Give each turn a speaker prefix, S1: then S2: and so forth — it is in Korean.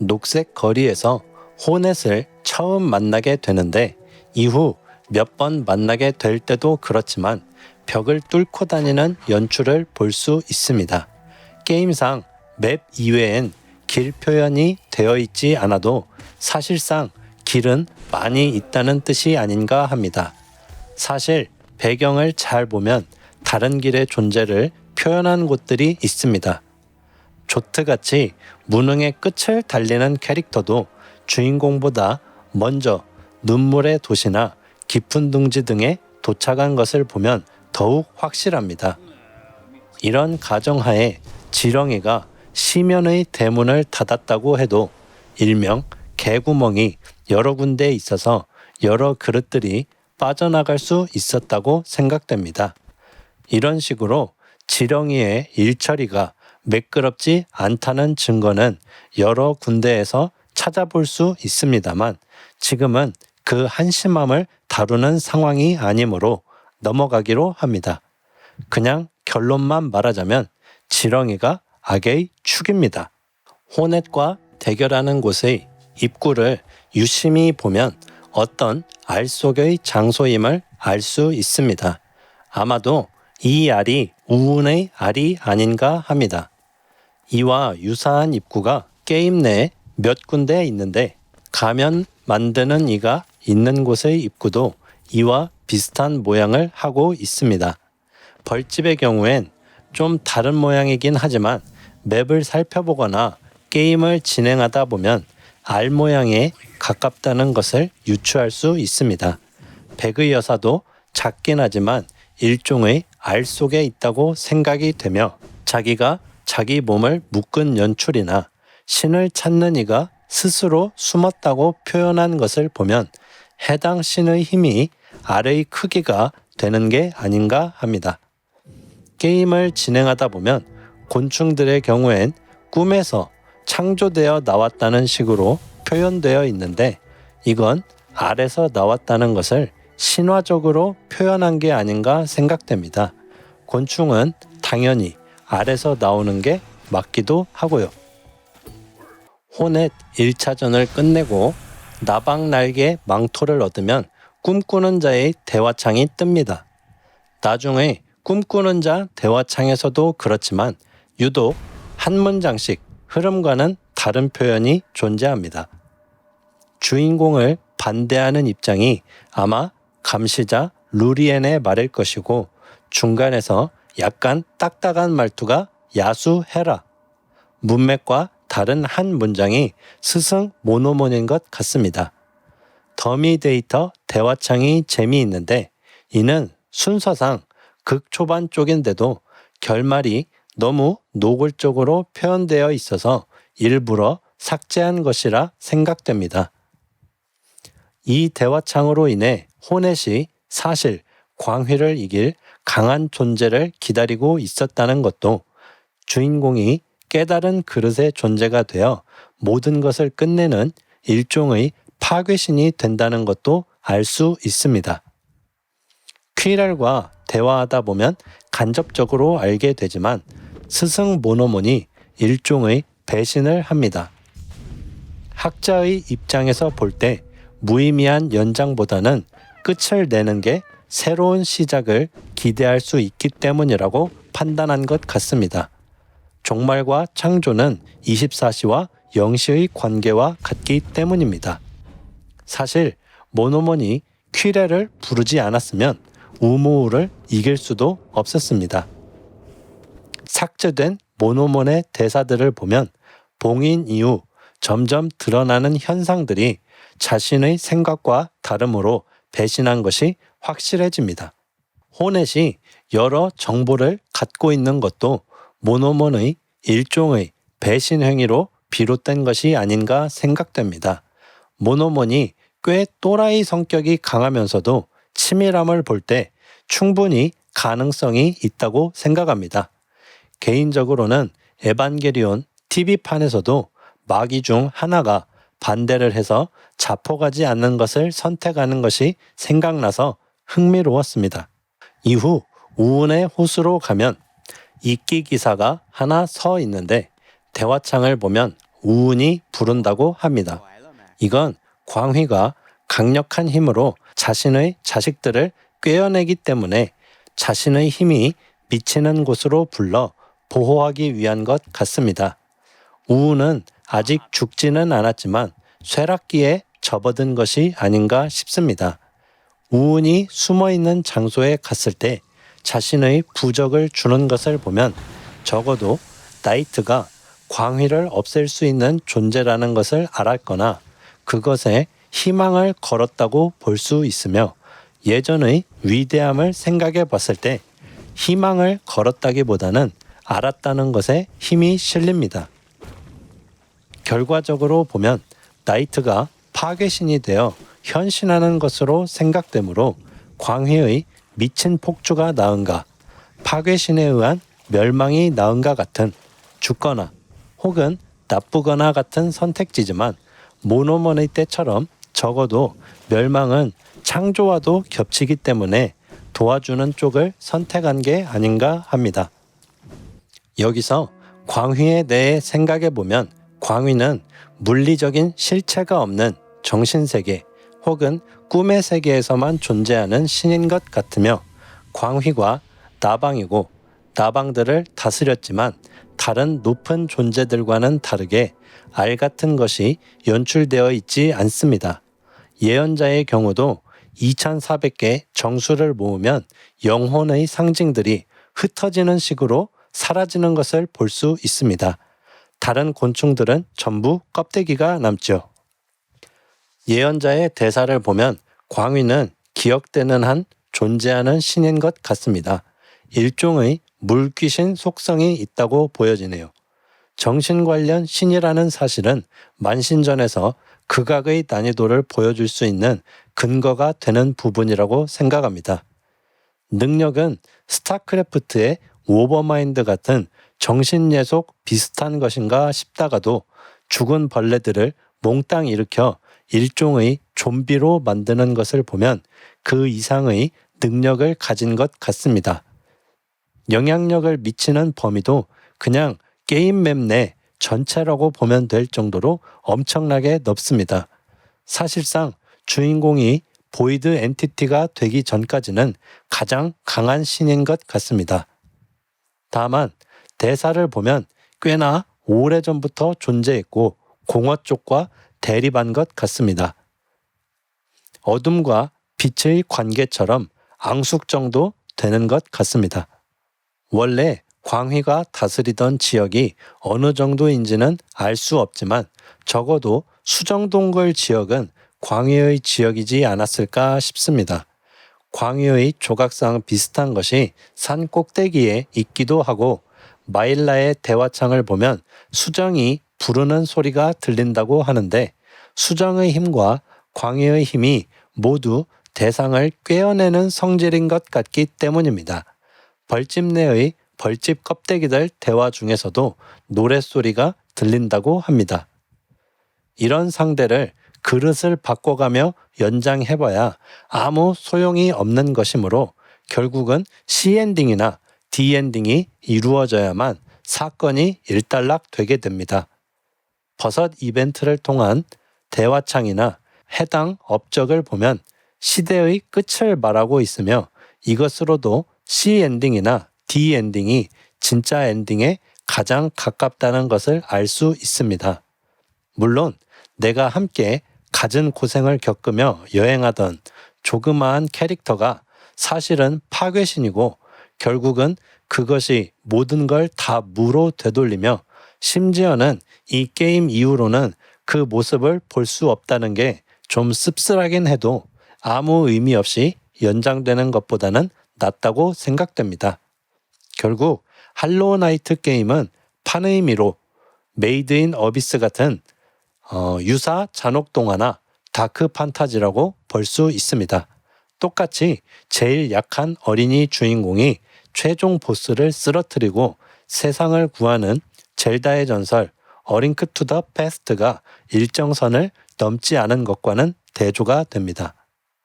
S1: 녹색 거리에서 호넷을 처음 만나게 되는데 이후 몇 번 만나게 될 때도 그렇지만 벽을 뚫고 다니는 연출을 볼 수 있습니다. 게임상 맵 이외엔 길 표현이 되어 있지 않아도 사실상 길은 많이 있다는 뜻이 아닌가 합니다. 사실 배경을 잘 보면 다른 길의 존재를 표현한 곳들이 있습니다. 조트같이 무능의 끝을 달리는 캐릭터도 주인공보다 먼저 눈물의 도시나 깊은 둥지 등에 도착한 것을 보면 더욱 확실합니다. 이런 가정하에 지렁이가 시면의 대문을 닫았다고 해도 일명 개구멍이 여러 군데에 있어서 여러 그릇들이 빠져나갈 수 있었다고 생각됩니다. 이런 식으로 지렁이의 일처리가 매끄럽지 않다는 증거는 여러 군데에서 찾아볼 수 있습니다만 지금은 그 한심함을 다루는 상황이 아니므로 넘어가기로 합니다. 그냥 결론만 말하자면 지렁이가 악의 축입니다. 호넷과 대결하는 곳의 입구를 유심히 보면 어떤 알 속의 장소임을 알 수 있습니다. 아마도 이 알이 우운의 알이 아닌가 합니다. 이와 유사한 입구가 게임 내에 몇 군데 있는데 가면 만드는 이가 있는 곳의 입구도 이와 비슷한 모양을 하고 있습니다. 벌집의 경우엔 좀 다른 모양이긴 하지만 맵을 살펴보거나 게임을 진행하다 보면 알 모양에 가깝다는 것을 유추할 수 있습니다. 백의 여사도 작긴 하지만 일종의 알 속에 있다고 생각이 되며 자기가 자기 몸을 묶은 연출이나 신을 찾는 이가 스스로 숨었다고 표현한 것을 보면 해당 신의 힘이 알의 크기가 되는 게 아닌가 합니다. 게임을 진행하다 보면 곤충들의 경우엔 꿈에서 창조되어 나왔다는 식으로 표현되어 있는데 이건 알에서 나왔다는 것을 신화적으로 표현한 게 아닌가 생각됩니다. 곤충은 당연히 알에서 나오는 게 맞기도 하고요. 호넷 1차전을 끝내고 나방 날개 망토를 얻으면 꿈꾸는 자의 대화창이 뜹니다. 나중에 꿈꾸는 자 대화창에서도 그렇지만 유독 한 문장씩 흐름과는 다른 표현이 존재합니다. 주인공을 반대하는 입장이 아마 감시자 루리엔의 말일 것이고 중간에서 약간 딱딱한 말투가 야수해라. 문맥과 다른 한 문장이 스승 모노몬인 것 같습니다. 더미 데이터 대화창이 재미있는데 이는 순서상 극초반 쪽인데도 결말이 너무 노골적으로 표현되어 있어서 일부러 삭제한 것이라 생각됩니다. 이 대화창으로 인해 호넷이 사실 광휘를 이길 강한 존재를 기다리고 있었다는 것도 주인공이 깨달은 그릇의 존재가 되어 모든 것을 끝내는 일종의 파괴신이 된다는 것도 알 수 있습니다. 퀴랄과 대화하다 보면 간접적으로 알게 되지만 스승 모노몬이 일종의 배신을 합니다. 학자의 입장에서 볼 때 무의미한 연장보다는 끝을 내는 게 새로운 시작을 기대할 수 있기 때문이라고 판단한 것 같습니다. 종말과 창조는 24시와 0시의 관계와 같기 때문입니다. 사실 모노몬이 퀴레를 부르지 않았으면 우무우를 이길 수도 없었습니다. 삭제된 모노몬의 대사들을 보면 봉인 이후 점점 드러나는 현상들이 자신의 생각과 다름으로 배신한 것이 확실해집니다. 호넷이 여러 정보를 갖고 있는 것도 모노몬의 일종의 배신 행위로 비롯된 것이 아닌가 생각됩니다. 모노몬이 꽤 또라이 성격이 강하면서도 치밀함을 볼 때 충분히 가능성이 있다고 생각합니다. 개인적으로는 에반게리온 TV판에서도 마귀 중 하나가 반대를 해서 잡혀가지 않는 것을 선택하는 것이 생각나서 흥미로웠습니다. 이후 우운의 호수로 가면 이끼 기사가 하나 서 있는데 대화창을 보면 우운이 부른다고 합니다. 이건 광휘가 강력한 힘으로 자신의 자식들을 꿰어내기 때문에 자신의 힘이 미치는 곳으로 불러 보호하기 위한 것 같습니다. 우우는 아직 죽지는 않았지만 쇠락기에 접어든 것이 아닌가 싶습니다. 우운이 숨어 있는 장소에 갔을 때 자신의 부적을 주는 것을 보면 적어도 나이트가 광휘를 없앨 수 있는 존재라는 것을 알았거나 그것에 희망을 걸었다고 볼 수 있으며 예전의 위대함을 생각해 봤을 때 희망을 걸었다기보다는 알았다는 것에 힘이 실립니다. 결과적으로 보면 나이트가 파괴신이 되어 현신하는 것으로 생각되므로 광희의 미친 폭주가 나은가 파괴신에 의한 멸망이 나은가 같은 죽거나 혹은 나쁘거나 같은 선택지지만 모노먼의 때처럼 적어도 멸망은 창조와도 겹치기 때문에 도와주는 쪽을 선택한 게 아닌가 합니다. 여기서 광휘에 대해 생각해 보면 광휘는 물리적인 실체가 없는 정신세계 혹은 꿈의 세계에서만 존재하는 신인 것 같으며 광휘가 나방이고 나방들을 다스렸지만 다른 높은 존재들과는 다르게 알 같은 것이 연출되어 있지 않습니다. 예언자의 경우도 2400개 정수를 모으면 영혼의 상징들이 흩어지는 식으로 사라지는 것을 볼 수 있습니다. 다른 곤충들은 전부 껍데기가 남죠. 예언자의 대사를 보면 광위는 기억되는 한 존재하는 신인 것 같습니다. 일종의 물귀신 속성이 있다고 보여지네요. 정신 관련 신이라는 사실은 만신전에서 극악의 난이도를 보여줄 수 있는 근거가 되는 부분이라고 생각합니다. 능력은 스타크래프트의 오버마인드 같은 정신예속 비슷한 것인가 싶다가도 죽은 벌레들을 몽땅 일으켜 일종의 좀비로 만드는 것을 보면 그 이상의 능력을 가진 것 같습니다. 영향력을 미치는 범위도 그냥 게임 맵 내 전체라고 보면 될 정도로 엄청나게 넓습니다. 사실상 주인공이 보이드 엔티티가 되기 전까지는 가장 강한 신인 것 같습니다. 다만 대사를 보면 꽤나 오래전부터 존재했고 공허 쪽과 대립한 것 같습니다. 어둠과 빛의 관계처럼 앙숙 정도 되는 것 같습니다. 원래 광휘가 다스리던 지역이 어느 정도인지는 알 수 없지만 적어도 수정동굴 지역은 광휘의 지역이지 않았을까 싶습니다. 광휘의 조각상 비슷한 것이 산 꼭대기에 있기도 하고 마일라의 대화창을 보면 수정이 부르는 소리가 들린다고 하는데 수정의 힘과 광해의 힘이 모두 대상을 꿰어내는 성질인 것 같기 때문입니다. 벌집 내의 벌집 껍데기들 대화 중에서도 노랫소리가 들린다고 합니다. 이런 상대를 그릇을 바꿔가며 연장해봐야 아무 소용이 없는 것이므로 결국은 C엔딩이나 D엔딩이 이루어져야만 사건이 일단락 되게 됩니다. 버섯 이벤트를 통한 대화창이나 해당 업적을 보면 시대의 끝을 말하고 있으며 이것으로도 C 엔딩이나 D 엔딩이 진짜 엔딩에 가장 가깝다는 것을 알 수 있습니다. 물론 내가 함께 갖은 고생을 겪으며 여행하던 조그마한 캐릭터가 사실은 파괴신이고 결국은 그것이 모든 걸 다 무로 되돌리며 심지어는 이 게임 이후로는 그 모습을 볼 수 없다는 게 좀 씁쓸하긴 해도 아무 의미 없이 연장되는 것보다는 낫다고 생각됩니다. 결국 할로우 나이트 게임은 판의 미로, 메이드 인 어비스 같은 어, 유사 잔혹 동화나 다크 판타지라고 볼 수 있습니다. 똑같이 제일 약한 어린이 주인공이 최종 보스를 쓰러뜨리고 세상을 구하는 젤다의 전설 어링크 투 더 패스트가 일정선을 넘지 않은 것과는 대조가 됩니다.